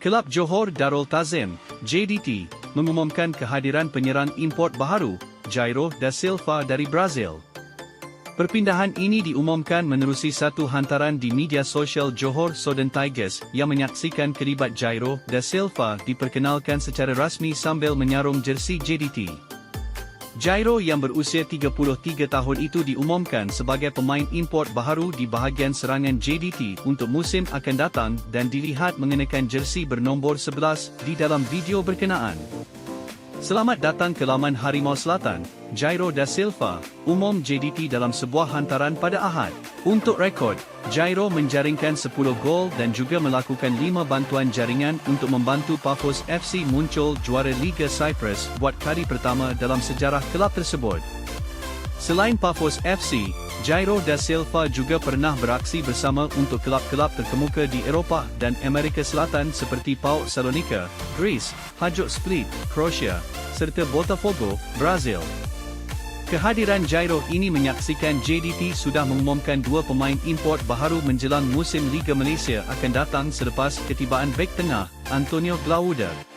Kelab Johor Darul Tazim, JDT, mengumumkan kehadiran penyerang import baharu, Jairo da Silva dari Brazil. Perpindahan ini diumumkan menerusi satu hantaran di media sosial Johor Southern Tigers yang menyaksikan kelibat Jairo da Silva diperkenalkan secara rasmi sambil menyarung jersey JDT. Jairo yang berusia 33 tahun itu diumumkan sebagai pemain import baharu di bahagian serangan JDT untuk musim akan datang dan dilihat mengenakan jersey bernombor 11 di dalam video berkenaan. Selamat datang ke laman Harimau Selatan, Jairo da Silva, umum JDT dalam sebuah hantaran pada Ahad. Untuk rekod, Jairo menjaringkan 10 gol dan juga melakukan 5 bantuan jaringan untuk membantu Paphos FC muncul juara Liga Cyprus buat kali pertama dalam sejarah kelab tersebut. Selain Paphos FC, Jairo da Silva juga pernah beraksi bersama untuk kelab-kelab terkemuka di Eropah dan Amerika Selatan seperti PAOK Salonika, Greece, Hajduk Split, Croatia, serta Botafogo, Brazil. Kehadiran Jairo ini menyaksikan JDT sudah mengumumkan dua pemain import baharu menjelang musim Liga Malaysia akan datang selepas ketibaan bek tengah, Antonio Glauder